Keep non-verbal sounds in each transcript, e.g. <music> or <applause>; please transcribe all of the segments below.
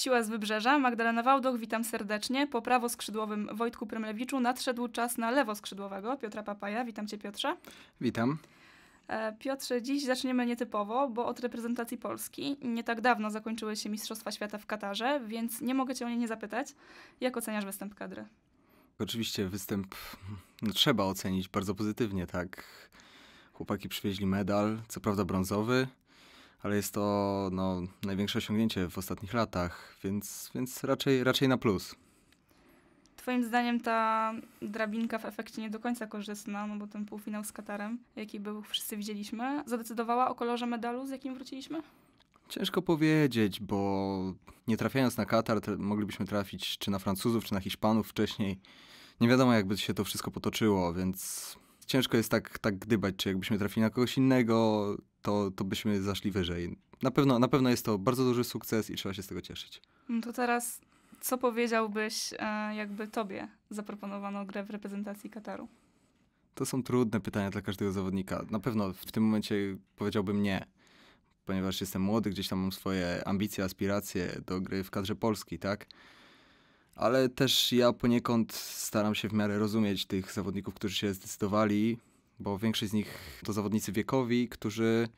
Siła z Wybrzeża, Magdalena Wałdoch, witam serdecznie. Po prawoskrzydłowym Wojtku Prymlewiczu nadszedł czas na lewoskrzydłowego Piotra Papaja. Witam cię Piotrze. Witam. E, Piotrze, dziś zaczniemy nietypowo, bo od reprezentacji Polski. Nie tak dawno zakończyły się Mistrzostwa Świata w Katarze, więc nie mogę cię o nie nie zapytać. Jak oceniasz występ kadry? Oczywiście występ no, trzeba ocenić bardzo pozytywnie, tak. Chłopaki przywieźli medal, co prawda brązowy, ale jest to no, największe osiągnięcie w ostatnich latach, więc, więc raczej, raczej na plus. Twoim zdaniem ta drabinka w efekcie nie do końca korzystna, no bo ten półfinał z Katarem, jaki był, wszyscy widzieliśmy, zadecydowała o kolorze medalu, z jakim wróciliśmy? Ciężko powiedzieć, bo nie trafiając na Katar, moglibyśmy trafić czy na Francuzów, czy na Hiszpanów wcześniej. Nie wiadomo, jakby się to wszystko potoczyło, więc ciężko jest tak, tak gdybać, czy jakbyśmy trafili na kogoś innego, to, to byśmy zaszli wyżej. Na pewno, na pewno jest to bardzo duży sukces i trzeba się z tego cieszyć. No to teraz, co powiedziałbyś, e, jakby tobie zaproponowano grę w reprezentacji Kataru? To są trudne pytania dla każdego zawodnika. Na pewno w tym momencie powiedziałbym nie, ponieważ jestem młody, gdzieś tam mam swoje ambicje, aspiracje do gry w kadrze Polski, tak? Ale też ja poniekąd staram się w miarę rozumieć tych zawodników, którzy się zdecydowali, bo większość z nich to zawodnicy wiekowi, którzy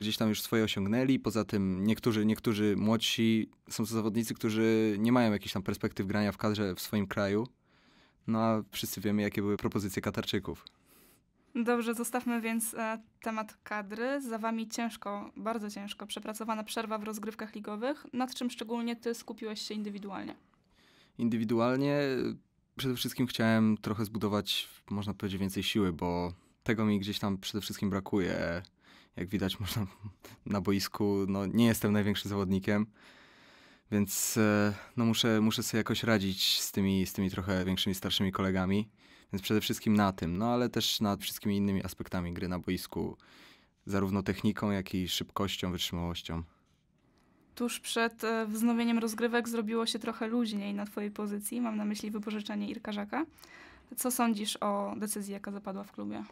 gdzieś tam już swoje osiągnęli. Poza tym niektórzy, niektórzy młodsi są to zawodnicy, którzy nie mają jakichś tam perspektyw grania w kadrze w swoim kraju. No a wszyscy wiemy, jakie były propozycje Katarczyków. Dobrze, zostawmy więc e, temat kadry. Za wami ciężko, bardzo ciężko przepracowana przerwa w rozgrywkach ligowych. Nad czym szczególnie ty skupiłeś się indywidualnie? Indywidualnie przede wszystkim chciałem trochę zbudować, można powiedzieć, więcej siły, bo tego mi gdzieś tam przede wszystkim brakuje. Jak widać, <laughs> można na boisku, no nie jestem największym zawodnikiem, więc e, no muszę, muszę sobie jakoś radzić z tymi, z tymi trochę większymi, starszymi kolegami. Więc przede wszystkim na tym, no ale też nad wszystkimi innymi aspektami gry na boisku, zarówno techniką, jak i szybkością, wytrzymałością. Tuż przed e, wznowieniem rozgrywek zrobiło się trochę luźniej na twojej pozycji. Mam na myśli wypożyczenie Irka Żaka. Co sądzisz o decyzji, jaka zapadła w klubie?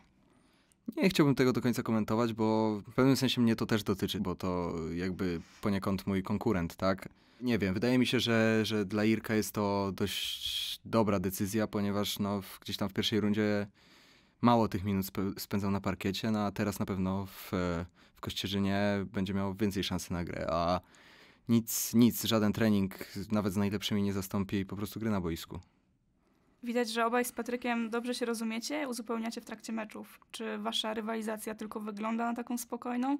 Nie chciałbym tego do końca komentować, bo w pewnym sensie mnie to też dotyczy, bo to jakby poniekąd mój konkurent, tak? Nie wiem, wydaje mi się, że, że dla Irka jest to dość dobra decyzja, ponieważ no, gdzieś tam w pierwszej rundzie mało tych minut spędzał na parkiecie, no a teraz na pewno w, w Kościerzynie będzie miał więcej szansy na grę, a nic, nic, żaden trening nawet z najlepszymi nie zastąpi po prostu gry na boisku. Widać, że obaj z Patrykiem dobrze się rozumiecie, uzupełniacie w trakcie meczów. Czy wasza rywalizacja tylko wygląda na taką spokojną?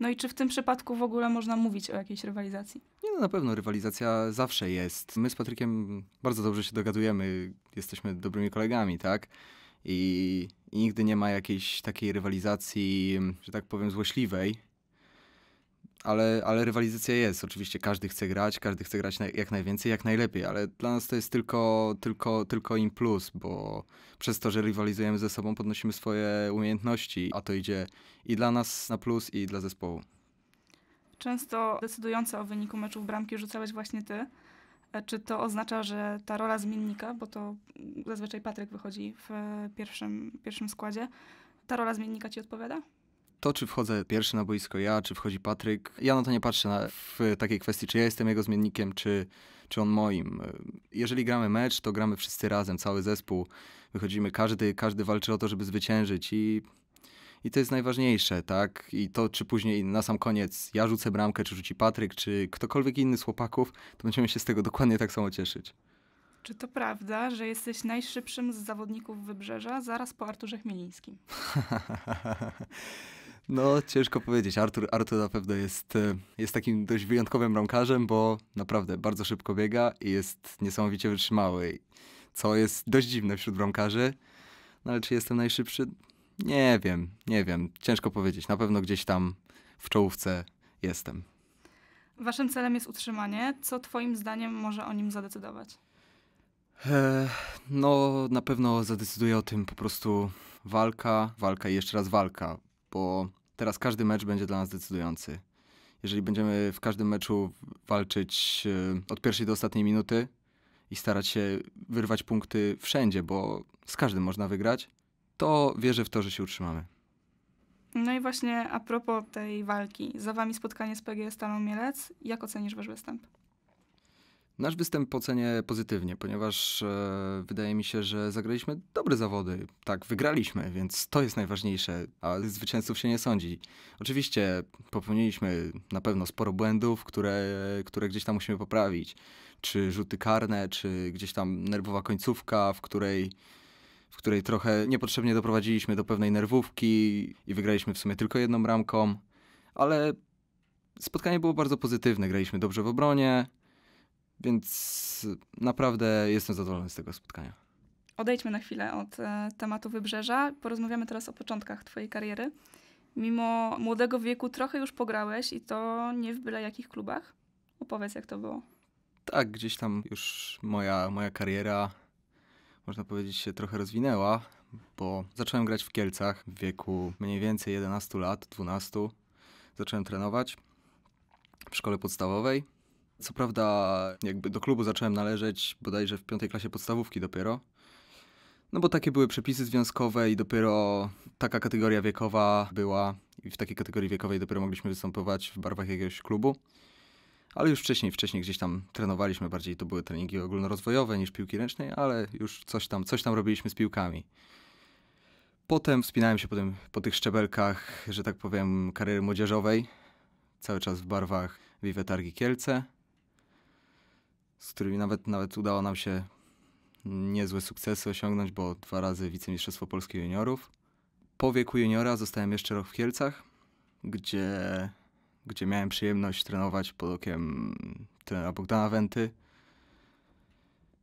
No i czy w tym przypadku w ogóle można mówić o jakiejś rywalizacji? Nie, no na pewno rywalizacja zawsze jest. My z Patrykiem bardzo dobrze się dogadujemy, jesteśmy dobrymi kolegami, tak? I, i nigdy nie ma jakiejś takiej rywalizacji, że tak powiem, złośliwej ale, ale rywalizacja jest. Oczywiście każdy chce grać, każdy chce grać jak najwięcej, jak najlepiej, ale dla nas to jest tylko, tylko, tylko im plus, bo przez to, że rywalizujemy ze sobą, podnosimy swoje umiejętności, a to idzie i dla nas na plus, i dla zespołu. Często decydujące o wyniku meczu w bramki rzucałeś właśnie ty. E, czy to oznacza, że ta rola zmiennika, bo to zazwyczaj Patryk wychodzi w pierwszym, pierwszym składzie, ta rola zmiennika ci odpowiada? To, czy wchodzę pierwszy na boisko ja, czy wchodzi Patryk, ja na to nie patrzę na, w takiej kwestii, czy ja jestem jego zmiennikiem, czy, czy on moim. Jeżeli gramy mecz, to gramy wszyscy razem, cały zespół. Wychodzimy, każdy, każdy walczy o to, żeby zwyciężyć i, i to jest najważniejsze, tak? I to, czy później na sam koniec ja rzucę bramkę, czy rzuci Patryk, czy ktokolwiek inny z chłopaków, to będziemy się z tego dokładnie tak samo cieszyć. Czy to prawda, że jesteś najszybszym z zawodników Wybrzeża zaraz po Arturze Chmielińskim? <laughs> No, ciężko powiedzieć. Artur, Artur na pewno jest, e, jest takim dość wyjątkowym bramkarzem, bo naprawdę bardzo szybko biega i jest niesamowicie wytrzymały, co jest dość dziwne wśród bramkarzy. No ale czy jestem najszybszy? Nie wiem, nie wiem. Ciężko powiedzieć. Na pewno gdzieś tam w czołówce jestem. Waszym celem jest utrzymanie. Co twoim zdaniem może o nim zadecydować? E, no, na pewno zadecyduje o tym po prostu walka, walka i jeszcze raz walka bo teraz każdy mecz będzie dla nas decydujący. Jeżeli będziemy w każdym meczu walczyć e, od pierwszej do ostatniej minuty i starać się wyrwać punkty wszędzie, bo z każdym można wygrać, to wierzę w to, że się utrzymamy. No i właśnie a propos tej walki, za wami spotkanie z PGS Stalą Mielec. Jak ocenisz wasz występ? Nasz występ ocenię pozytywnie, ponieważ e, wydaje mi się, że zagraliśmy dobre zawody. Tak, wygraliśmy, więc to jest najważniejsze, a zwycięzców się nie sądzi. Oczywiście popełniliśmy na pewno sporo błędów, które, które gdzieś tam musimy poprawić. Czy rzuty karne, czy gdzieś tam nerwowa końcówka, w której, w której trochę niepotrzebnie doprowadziliśmy do pewnej nerwówki i wygraliśmy w sumie tylko jedną bramką, ale spotkanie było bardzo pozytywne. Graliśmy dobrze w obronie, więc naprawdę jestem zadowolony z tego spotkania. Odejdźmy na chwilę od e, tematu wybrzeża. Porozmawiamy teraz o początkach Twojej kariery. Mimo młodego wieku trochę już pograłeś i to nie w byle jakich klubach. Opowiedz, jak to było. Tak, gdzieś tam już moja, moja kariera, można powiedzieć, się trochę rozwinęła, bo zacząłem grać w Kielcach w wieku mniej więcej 11 lat, 12. Zacząłem trenować w szkole podstawowej. Co prawda, jakby do klubu zacząłem należeć bodajże w piątej klasie podstawówki dopiero. No bo takie były przepisy związkowe i dopiero taka kategoria wiekowa była i w takiej kategorii wiekowej dopiero mogliśmy występować w barwach jakiegoś klubu. Ale już wcześniej, wcześniej gdzieś tam trenowaliśmy, bardziej to były treningi ogólnorozwojowe niż piłki ręcznej, ale już coś tam, coś tam robiliśmy z piłkami. Potem wspinałem się po, tym, po tych szczebelkach, że tak powiem, kariery młodzieżowej, cały czas w barwach Vive Targi Kielce z którymi nawet, nawet udało nam się niezłe sukcesy osiągnąć, bo dwa razy wicemistrzostwo Polski juniorów. Po wieku juniora zostałem jeszcze rok w Kielcach, gdzie, gdzie miałem przyjemność trenować pod okiem trenera Bogdana Wenty.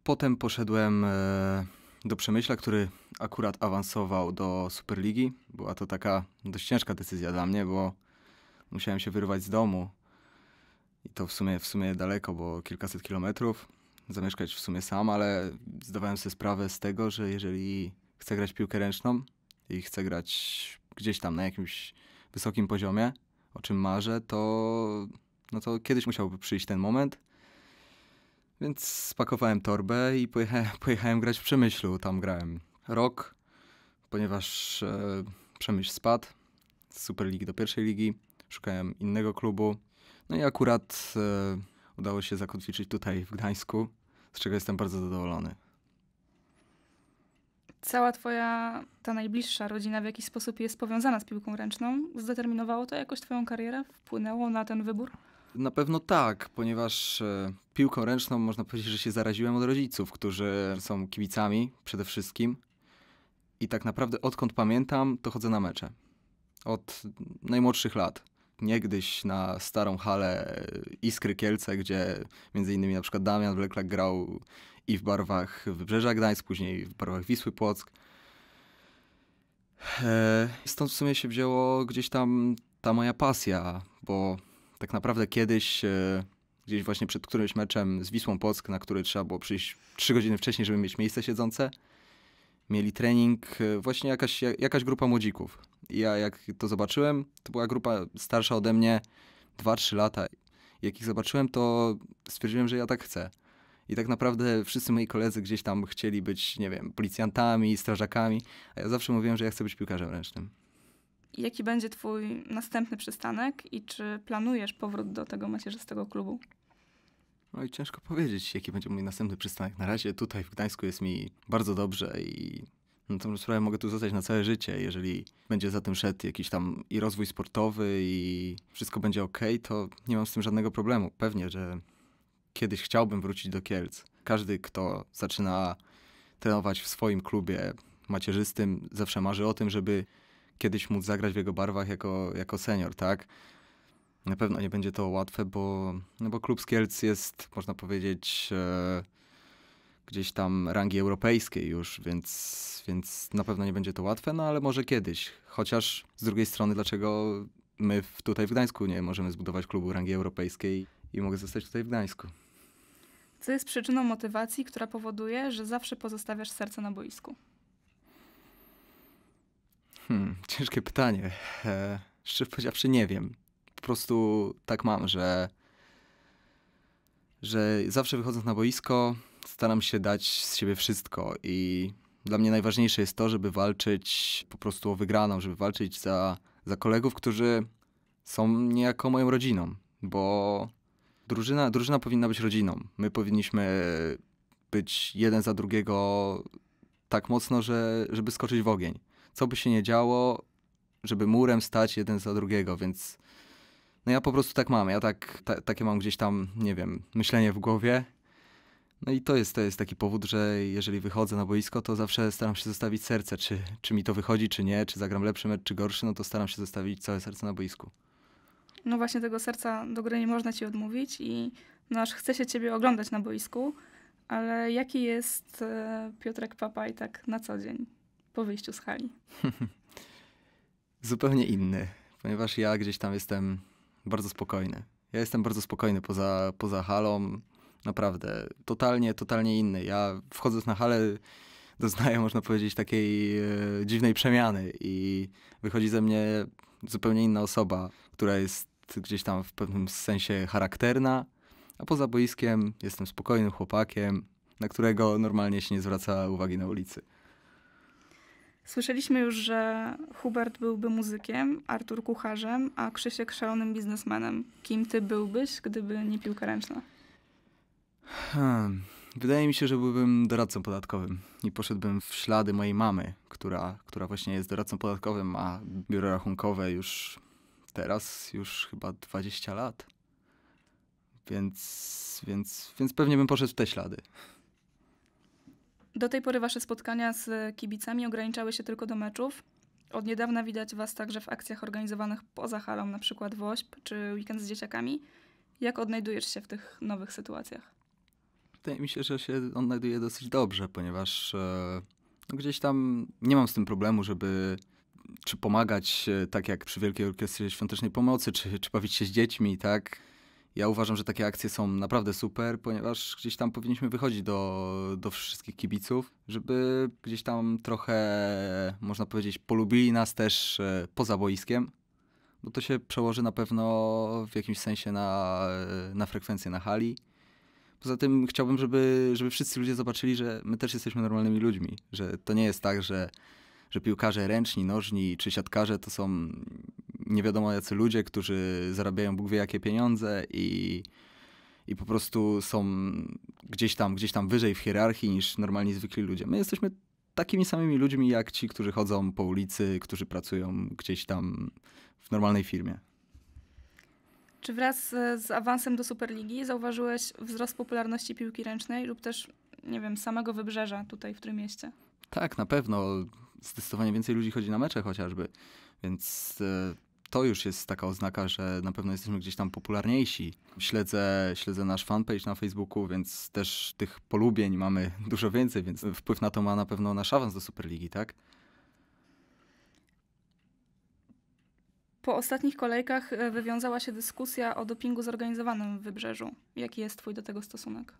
Potem poszedłem e, do Przemyśla, który akurat awansował do Superligi. Była to taka dość ciężka decyzja dla mnie, bo musiałem się wyrwać z domu i to w sumie, w sumie daleko, bo kilkaset kilometrów. Zamieszkać w sumie sam, ale zdawałem sobie sprawę z tego, że jeżeli chcę grać piłkę ręczną i chcę grać gdzieś tam na jakimś wysokim poziomie, o czym marzę, to, no to kiedyś musiałby przyjść ten moment. Więc spakowałem torbę i pojechałem, <laughs> pojechałem grać w Przemyślu. Tam grałem rok, ponieważ e, Przemyśl spadł z Superligi do pierwszej ligi. Szukałem innego klubu. No i akurat e, udało się zakotwiczyć tutaj w Gdańsku, z czego jestem bardzo zadowolony. Cała twoja, ta najbliższa rodzina w jakiś sposób jest powiązana z piłką ręczną? Zdeterminowało to jakoś twoją karierę? Wpłynęło na ten wybór? Na pewno tak, ponieważ e, piłką ręczną można powiedzieć, że się zaraziłem od rodziców, którzy są kibicami przede wszystkim. I tak naprawdę odkąd pamiętam, to chodzę na mecze. Od najmłodszych lat niegdyś na starą halę Iskry Kielce, gdzie między innymi na przykład Damian Wleklak grał i w barwach Wybrzeża Gdańsk, później w barwach Wisły Płock. E, stąd w sumie się wzięło gdzieś tam ta moja pasja, bo tak naprawdę kiedyś e, gdzieś właśnie przed którymś meczem z Wisłą Płock, na który trzeba było przyjść 3 godziny wcześniej, żeby mieć miejsce siedzące, mieli trening e, właśnie jakaś, jakaś grupa młodzików. I ja jak to zobaczyłem, to była grupa starsza ode mnie 2-3 lata. Jak ich zobaczyłem, to stwierdziłem, że ja tak chcę. I tak naprawdę wszyscy moi koledzy gdzieś tam chcieli być, nie wiem, policjantami, strażakami, a ja zawsze mówiłem, że ja chcę być piłkarzem ręcznym. Jaki będzie twój następny przystanek i czy planujesz powrót do tego macierzystego klubu? No i ciężko powiedzieć, jaki będzie mój następny przystanek. Na razie tutaj w Gdańsku jest mi bardzo dobrze i na tą sprawę mogę tu zostać na całe życie. Jeżeli będzie za tym szedł jakiś tam i rozwój sportowy i wszystko będzie ok, to nie mam z tym żadnego problemu. Pewnie, że kiedyś chciałbym wrócić do Kielc. Każdy, kto zaczyna trenować w swoim klubie macierzystym, zawsze marzy o tym, żeby kiedyś móc zagrać w jego barwach jako, jako senior, tak? Na pewno nie będzie to łatwe, bo, no bo klub z Kielc jest, można powiedzieć, e, gdzieś tam rangi europejskiej już, więc, więc na pewno nie będzie to łatwe, no ale może kiedyś. Chociaż z drugiej strony, dlaczego my w, tutaj w Gdańsku nie możemy zbudować klubu rangi europejskiej i mogę zostać tutaj w Gdańsku? Co jest przyczyną motywacji, która powoduje, że zawsze pozostawiasz serce na boisku? Hmm, <laughs> ciężkie pytanie. E, szczerze powiedziawszy, nie wiem po prostu tak mam, że, że zawsze wychodząc na boisko staram się dać z siebie wszystko i dla mnie najważniejsze jest to, żeby walczyć po prostu o wygraną, żeby walczyć za, za kolegów, którzy są niejako moją rodziną, bo, drużyna, drużyna powinna być rodziną. My powinniśmy być jeden za drugiego tak mocno, że, żeby skoczyć w ogień. Co by się nie działo, żeby murem stać jeden za drugiego, więc no ja po prostu tak mam. Ja tak, ta, takie mam gdzieś tam, nie wiem, myślenie w głowie. No i to jest, to jest taki powód, że jeżeli wychodzę na boisko, to zawsze staram się zostawić serce, czy, czy mi to wychodzi, czy nie, czy zagram lepszy mecz, czy gorszy, no to staram się zostawić całe serce na boisku. No właśnie tego serca do gry nie można ci odmówić i no aż chce się ciebie oglądać na boisku, ale jaki jest e, Piotrek Papaj tak na co dzień po wyjściu z hali? <laughs> Zupełnie inny, ponieważ ja gdzieś tam jestem bardzo spokojny. Ja jestem bardzo spokojny poza, poza halą, naprawdę, totalnie, totalnie inny. Ja wchodząc na halę doznaję, można powiedzieć, takiej e, dziwnej przemiany i wychodzi ze mnie zupełnie inna osoba, która jest gdzieś tam w pewnym sensie charakterna, a poza boiskiem jestem spokojnym chłopakiem, na którego normalnie się nie zwraca uwagi na ulicy. Słyszeliśmy już, że Hubert byłby muzykiem, Artur kucharzem, a Krzysiek szalonym biznesmenem. Kim ty byłbyś, gdyby nie piłka ręczna? Hmm. Wydaje mi się, że byłbym doradcą podatkowym i poszedłbym w ślady mojej mamy, która, która właśnie jest doradcą podatkowym, ma biuro rachunkowe już teraz, już chyba 20 lat. Więc, więc, więc pewnie bym poszedł w te ślady. Do tej pory wasze spotkania z kibicami ograniczały się tylko do meczów. Od niedawna widać was także w akcjach organizowanych poza halą, na przykład WOŚP czy Weekend z dzieciakami. Jak odnajdujesz się w tych nowych sytuacjach? Wydaje mi się, że się odnajduje dosyć dobrze, ponieważ e, no gdzieś tam nie mam z tym problemu, żeby czy pomagać e, tak jak przy Wielkiej Orkiestrze Świątecznej Pomocy, czy, czy bawić się z dziećmi, tak? Ja uważam, że takie akcje są naprawdę super, ponieważ gdzieś tam powinniśmy wychodzić do, do wszystkich kibiców, żeby gdzieś tam trochę, można powiedzieć, polubili nas też e, poza boiskiem, bo to się przełoży na pewno w jakimś sensie na, na frekwencję na hali. Poza tym chciałbym, żeby, żeby wszyscy ludzie zobaczyli, że my też jesteśmy normalnymi ludźmi, że to nie jest tak, że, że piłkarze ręczni, nożni czy siatkarze to są nie wiadomo jacy ludzie, którzy zarabiają Bóg wie jakie pieniądze i, i po prostu są gdzieś tam, gdzieś tam wyżej w hierarchii niż normalni zwykli ludzie. My jesteśmy takimi samymi ludźmi jak ci, którzy chodzą po ulicy, którzy pracują gdzieś tam w normalnej firmie. Czy wraz z awansem do Superligi zauważyłeś wzrost popularności piłki ręcznej lub też, nie wiem, samego wybrzeża tutaj w tym mieście? Tak, na pewno. Zdecydowanie więcej ludzi chodzi na mecze chociażby, więc e, to już jest taka oznaka, że na pewno jesteśmy gdzieś tam popularniejsi. Śledzę, śledzę nasz fanpage na Facebooku, więc też tych polubień mamy <laughs> dużo więcej, więc wpływ na to ma na pewno nasz awans do Superligi, tak? Po ostatnich kolejkach e, wywiązała się dyskusja o dopingu zorganizowanym w Wybrzeżu. Jaki jest twój do tego stosunek?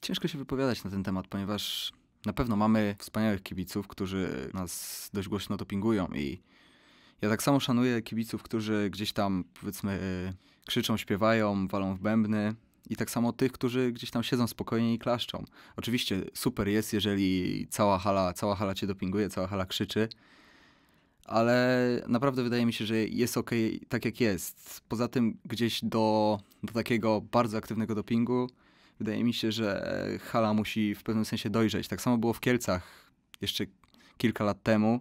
Ciężko się wypowiadać na ten temat, ponieważ na pewno mamy wspaniałych kibiców, którzy nas dość głośno dopingują i ja tak samo szanuję kibiców, którzy gdzieś tam powiedzmy krzyczą, śpiewają, walą w bębny i tak samo tych, którzy gdzieś tam siedzą spokojnie i klaszczą. Oczywiście super jest, jeżeli cała hala, cała hala cię dopinguje, cała hala krzyczy, ale naprawdę wydaje mi się, że jest ok tak jak jest. Poza tym gdzieś do, do takiego bardzo aktywnego dopingu wydaje mi się, że hala musi w pewnym sensie dojrzeć. Tak samo było w Kielcach jeszcze kilka lat temu,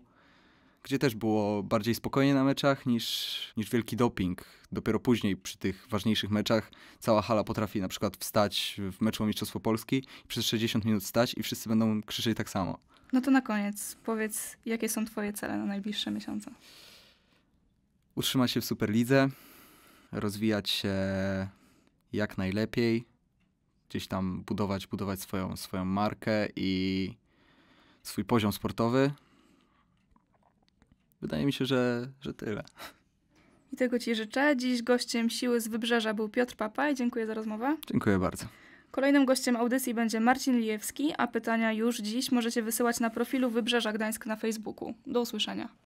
gdzie też było bardziej spokojnie na meczach niż, niż wielki doping. Dopiero później przy tych ważniejszych meczach cała hala potrafi na przykład wstać w meczu o Mistrzostwo Polski i przez 60 minut stać i wszyscy będą krzyczeć tak samo. No to na koniec powiedz, jakie są twoje cele na najbliższe miesiące? Utrzymać się w Superlidze, rozwijać się jak najlepiej, gdzieś tam budować, budować swoją, swoją markę i swój poziom sportowy. Wydaje mi się, że, że tyle. I tego Ci życzę. Dziś gościem Siły z Wybrzeża był Piotr Papaj. Dziękuję za rozmowę. Dziękuję bardzo. Kolejnym gościem audycji będzie Marcin Lijewski, a pytania już dziś możecie wysyłać na profilu Wybrzeża Gdańsk na Facebooku. Do usłyszenia.